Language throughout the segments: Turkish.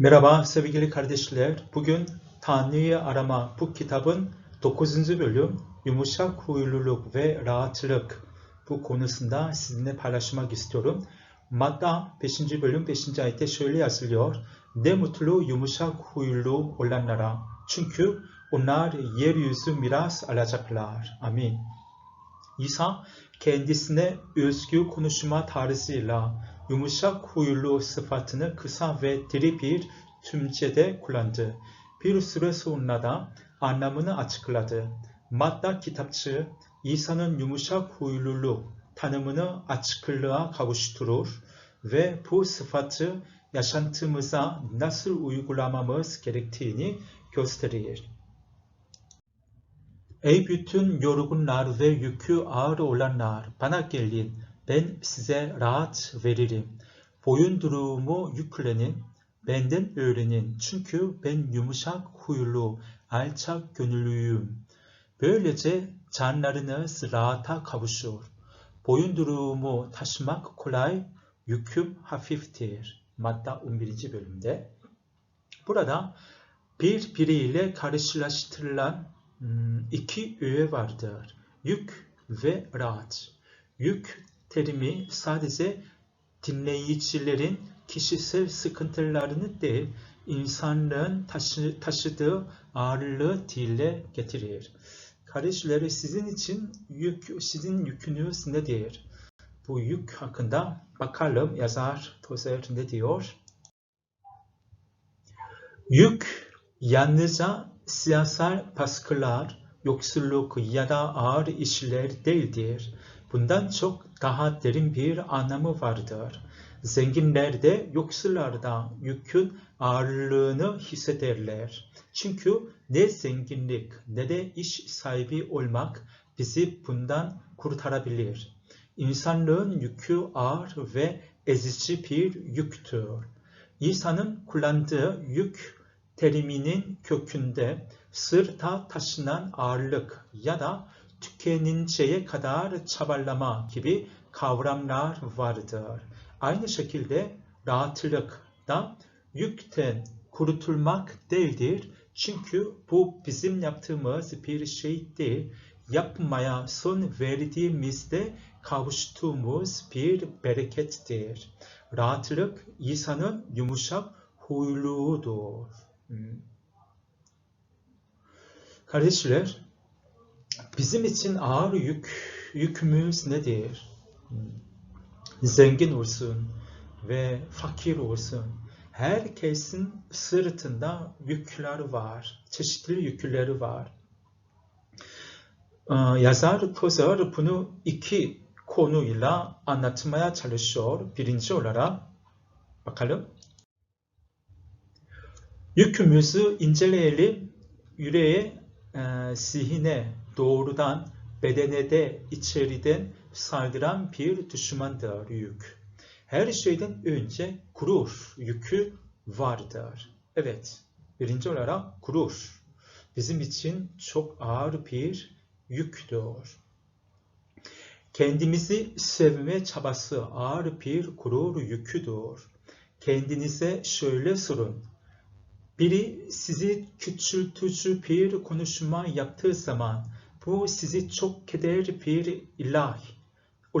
Merhaba sevgili kardeşler. Bugün Tanrı'yı arama bu kitabın 9. bölüm yumuşak huyluluk ve rahatlık bu konusunda sizinle paylaşmak istiyorum. Matta 5. bölüm 5. ayette şöyle yazılıyor. Ne mutlu yumuşak huylu olanlara. Çünkü onlar yeryüzü miras alacaklar. Amin. İsa kendisine özgü konuşma tarzıyla yumuşak huylu sıfatını kısa ve diri bir tümcede kullandı. Bir süre sonra da anlamını açıkladı. Matta kitapçı İsa'nın yumuşak huyluluk tanımını açıklığa kavuşturur ve bu sıfatı yaşantımıza nasıl uygulamamız gerektiğini gösterir. Ey bütün yorgunlar ve yükü ağır olanlar bana gelin ben size rahat veririm. Boyunduruğumu yüklenin benden öğrenin çünkü ben yumuşak huylu alçak gönüllüyüm. Böylece canlarınız rahata kavuşur. Boyunduruğumu taşımak kolay, yüküm hafiftir. Matta 11. bölümde. Burada birbiriyle karşılaştırılan hmm, iki öğe vardır. Yük ve rahat. Yük terimi sadece dinleyicilerin kişisel sıkıntılarını değil, insanlığın taşı, taşıdığı ağırlığı dile getirir. Kardeşleri sizin için yük, sizin yükünüz nedir? Bu yük hakkında bakalım yazar Tozer ne diyor? Yük yalnızca siyasal baskılar, yoksulluk ya da ağır işler değildir. Bundan çok daha derin bir anlamı vardır. Zenginler yoksullarda yükün ağırlığını hissederler. Çünkü ne zenginlik ne de iş sahibi olmak bizi bundan kurtarabilir. İnsanlığın yükü ağır ve ezici bir yüktür. İsa'nın kullandığı yük teriminin kökünde sırta taşınan ağırlık ya da tükeninceye kadar çabalama gibi kavramlar vardır. Aynı şekilde rahatlık da yükten kurtulmak değildir. Çünkü bu bizim yaptığımız bir şey değil. Yapmaya son verdiğimizde kavuştuğumuz bir berekettir. Rahatlık insanın yumuşak huyluğudur. Hmm. Kardeşler, bizim için ağır yük, yükümüz nedir? Hmm. Zengin olsun ve fakir olsun. Herkesin sırtında yükler var, çeşitli yükleri var. Ee, yazar Tozer bunu iki konuyla anlatmaya çalışıyor. Birinci olarak bakalım. Yükümüzü inceleyelim. Yüreğe, e, zihine doğrudan bedene de içeriden saldıran bir düşmandır yük. Her şeyden önce gurur yükü vardır. Evet, birinci olarak gurur bizim için çok ağır bir yüktür. Kendimizi sevme çabası ağır bir gurur yüküdür. Kendinize şöyle sorun. Biri sizi küçültücü bir konuşma yaptığı zaman bu sizi çok keder bir ilah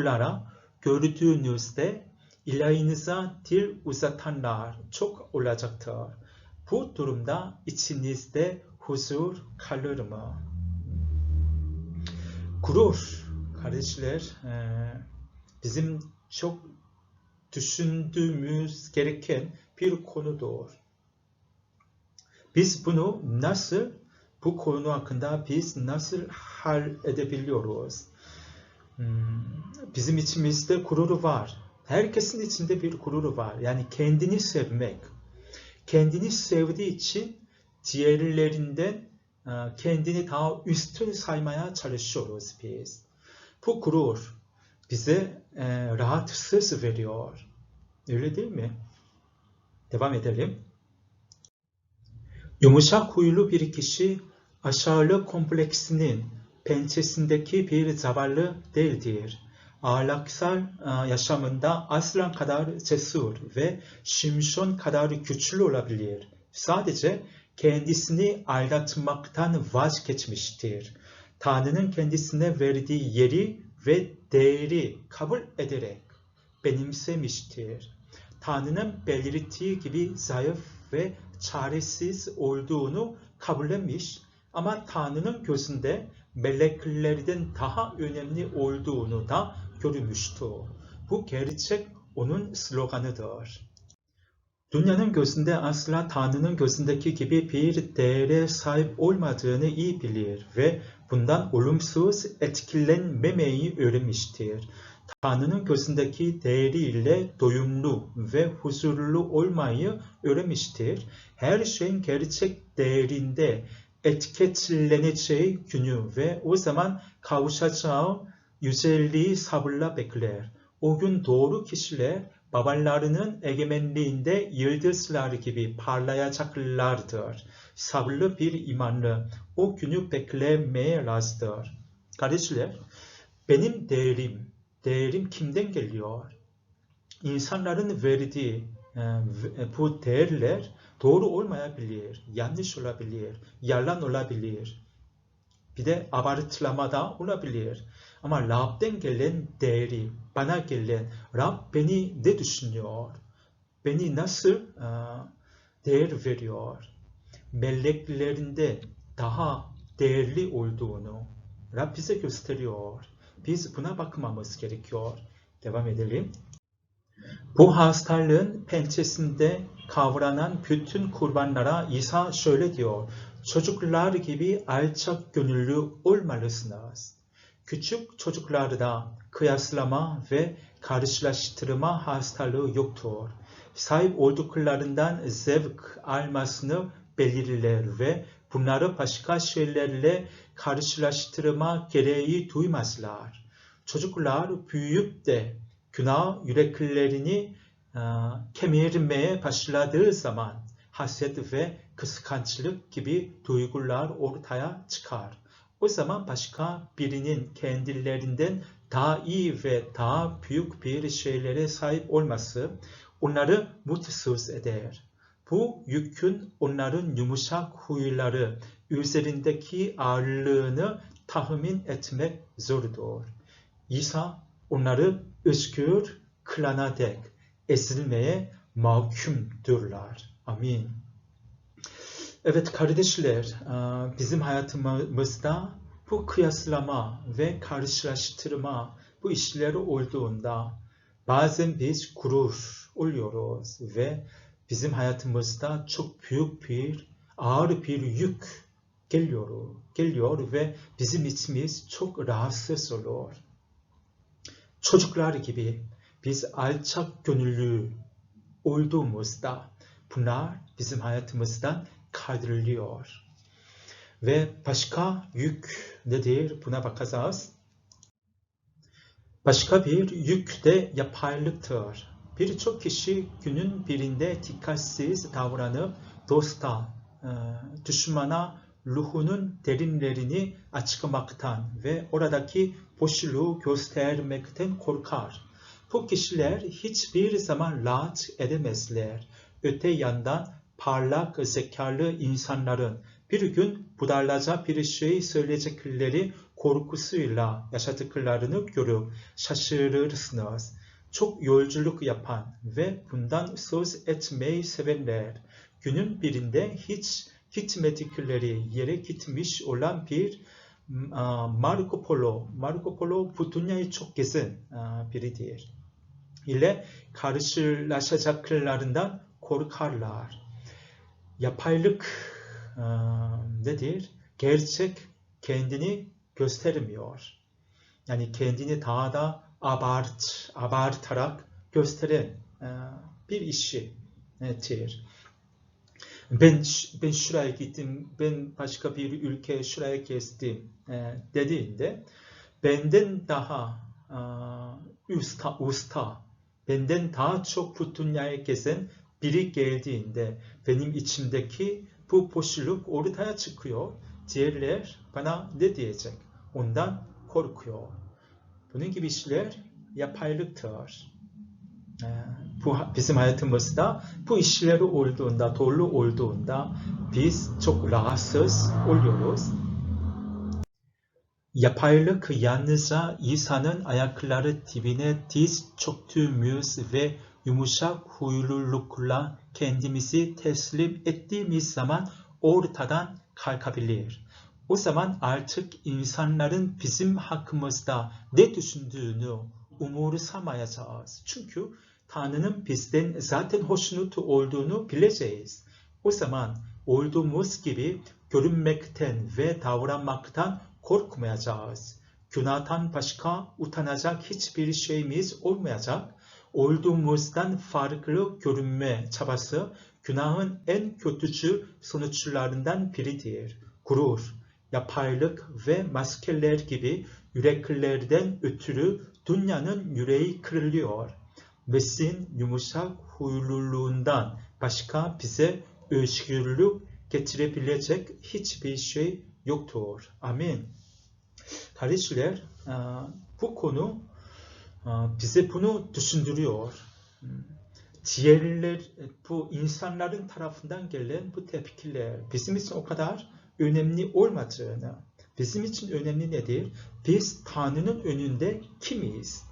olarak gördüğünüzde ilahınıza dil uzatanlar çok olacaktır. Bu durumda içinizde huzur kalır mı? Gurur, kardeşler, bizim çok düşündüğümüz gereken bir konudur. Biz bunu nasıl, bu konu hakkında biz nasıl hal edebiliyoruz? Bizim içimizde gururu var. Herkesin içinde bir gururu var. Yani kendini sevmek. Kendini sevdiği için diğerlerinden e, kendini daha üstün saymaya çalışıyoruz biz. Bu gurur bize e, rahatsız veriyor. Öyle değil mi? Devam edelim. Yumuşak huylu bir kişi aşağılık kompleksinin pençesindeki bir zavallı değildir. ahlaksal e, yaşamında aslan kadar cesur ve şimşon kadar güçlü olabilir. Sadece kendisini aldatmaktan vazgeçmiştir. Tanrı'nın kendisine verdiği yeri ve değeri kabul ederek benimsemiştir. Tanrı'nın belirttiği gibi zayıf ve çaresiz olduğunu kabullenmiş ama Tanrı'nın gözünde meleklerden daha önemli olduğunu da görmüştür. Bu gerçek onun sloganıdır. Dünyanın gözünde asla Tanrı'nın gözündeki gibi bir değere sahip olmadığını iyi bilir ve bundan olumsuz etkilenmemeyi öğrenmiştir. Tanrı'nın gözündeki değeriyle doyumlu ve huzurlu olmayı öğrenmiştir. Her şeyin gerçek değerinde etiketleneceği günü ve o zaman kavuşacağı yücelliği sabırla bekler. O gün doğru kişiler babalarının egemenliğinde yıldızlar gibi parlayacaklardır. Sabırlı bir imanlı o günü beklemeye razıdır. Kardeşler, benim değerim, değerim kimden geliyor? İnsanların verdiği e, bu değerler doğru olmayabilir, yanlış olabilir, yalan olabilir. Bir de abartılama olabilir. Ama Rab'den gelen değeri, bana gelen, Rab beni ne düşünüyor? Beni nasıl uh, değer veriyor? Meleklerinde daha değerli olduğunu Rab bize gösteriyor. Biz buna bakmamız gerekiyor. Devam edelim. Bu hastalığın pençesinde kavranan bütün kurbanlara İsa şöyle diyor. Çocuklar gibi alçak gönüllü olmalısınız. Küçük çocuklarda kıyaslama ve karşılaştırma hastalığı yoktur. Sahip olduklarından zevk almasını belirler ve bunları başka şeylerle karşılaştırma gereği duymazlar. Çocuklar büyüyüp de günah yüreklerini e, kemirmeye başladığı zaman haset ve kıskançlık gibi duygular ortaya çıkar. O zaman başka birinin kendilerinden daha iyi ve daha büyük bir şeylere sahip olması onları mutsuz eder. Bu yükün onların yumuşak huyları üzerindeki ağırlığını tahmin etmek zordur. İsa onları özgür kılana dek ezilmeye mahkumdurlar. Amin. Evet kardeşler, e, bizim hayatımızda bu kıyaslama ve karşılaştırma bu işleri olduğunda bazen biz gurur oluyoruz ve bizim hayatımızda çok büyük bir ağır bir yük geliyor, geliyor ve bizim içimiz çok rahatsız olur. Çocuklar gibi biz alçak gönüllü olduğumuzda bunlar bizim hayatımızdan kaldırılıyor. Ve başka yük nedir? Buna bakacağız. Başka bir yük de yapaylıktır. Birçok kişi günün birinde dikkatsiz davranıp dosta, e, düşmana ruhunun derinlerini açıklamaktan ve oradaki boşluğu göstermekten korkar. Bu kişiler hiçbir zaman rahat edemezler. Öte yandan parlak zekalı insanların bir gün budarlaca bir şey söyleyecekleri korkusuyla yaşadıklarını görüp şaşırırsınız. Çok yolculuk yapan ve bundan söz etmeyi sevenler günün birinde hiç gitmedikleri yere gitmiş olan bir Marco Polo, Marco Polo bu dünyayı çok gezen biridir. ile karşılaşacaklarından korkarlar. Yapaylık nedir? Gerçek kendini göstermiyor. Yani kendini daha da abart, abartarak gösteren bir işi nedir? Ben, ben şuraya gittim, ben başka bir ülke şuraya gezdim dediğinde benden daha usta, usta, benden daha çok bu dünyaya gezen biri geldiğinde benim içimdeki bu boşluk ortaya çıkıyor. Diğerler bana ne diyecek? Ondan korkuyor. Bunun gibi işler yapaylıktır. Ee, bizim hayatımızda bu işleri olduğunda, doğru olduğunda biz çok rahatsız oluyoruz. Yapaylık yalnızca İsa'nın ayakları dibine diz çöktüğümüz ve yumuşak huylulukla kendimizi teslim ettiğimiz zaman ortadan kalkabilir. O zaman artık insanların bizim hakkımızda ne düşündüğünü umursamayacağız. Çünkü Tanrı'nın bizden zaten hoşnut olduğunu bileceğiz. O zaman olduğumuz gibi görünmekten ve davranmaktan korkmayacağız. Günahtan başka utanacak hiçbir şeyimiz olmayacak. Olduğumuzdan farklı görünme çabası günahın en kötücü sonuçlarından biridir. Gurur, yapaylık ve maskeler gibi yüreklerden ötürü dünyanın yüreği kırılıyor. Mesih'in yumuşak huyluluğundan başka bize özgürlük getirebilecek hiçbir şey yoktur. Amin. Kardeşler, bu konu bize bunu düşündürüyor. Diğerler, bu insanların tarafından gelen bu tepkiler bizim için o kadar önemli olmadığını, bizim için önemli nedir? Biz Tanrı'nın önünde kimiz?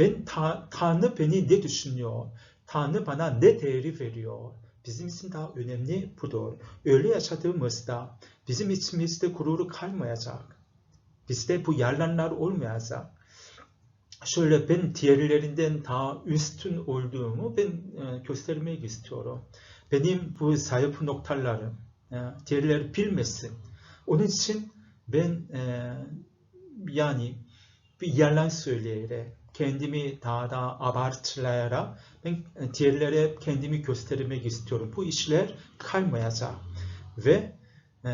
Ben ta, Tanrı beni ne düşünüyor? Tanrı bana ne değeri veriyor? Bizim için daha önemli budur. Öyle yaşadığımızda bizim içimizde gururu kalmayacak. Bizde bu yalanlar olmayacak. Şöyle ben diğerlerinden daha üstün olduğumu ben e, göstermek istiyorum. Benim bu zayıf noktalarım e, diğerleri bilmesin. Onun için ben e, yani bir yalan söyleyerek kendimi daha da abartılayarak ben diğerlere kendimi göstermek istiyorum. Bu işler kalmayacak. Ve e,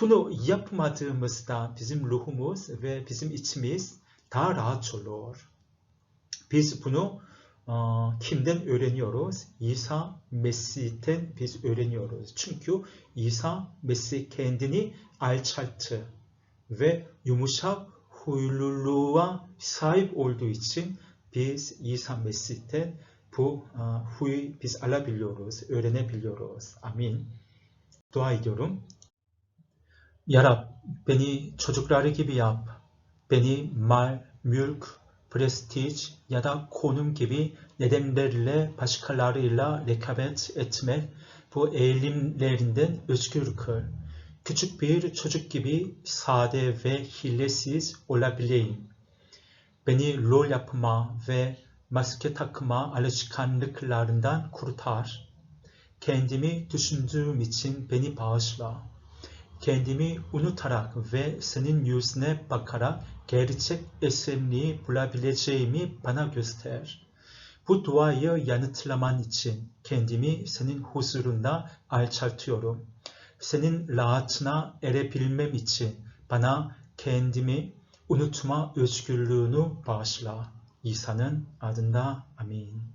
bunu yapmadığımızda bizim ruhumuz ve bizim içimiz daha rahat olur. Biz bunu e, kimden öğreniyoruz? İsa Mesih'ten biz öğreniyoruz. Çünkü İsa Mesih kendini alçalttı ve yumuşak huyluluğa sahip olduğu için biz İsa Mesih'ten bu uh, huyu biz alabiliyoruz, öğrenebiliyoruz. Amin. Dua ediyorum. Ya beni çocukları gibi yap. Beni mal, mülk, prestij ya da konum gibi nedenlerle başkalarıyla rekabet etmek bu eğilimlerinden özgür kıl küçük bir çocuk gibi sade ve hilesiz olabileyim. Beni rol yapma ve maske takma alışkanlıklarından kurtar. Kendimi düşündüğüm için beni bağışla. Kendimi unutarak ve senin yüzüne bakarak gerçek esenliği bulabileceğimi bana göster. Bu duayı yanıtlaman için kendimi senin huzurunda alçaltıyorum senin rahatına erebilmem için bana kendimi unutma özgürlüğünü bağışla. İsa'nın adında amin.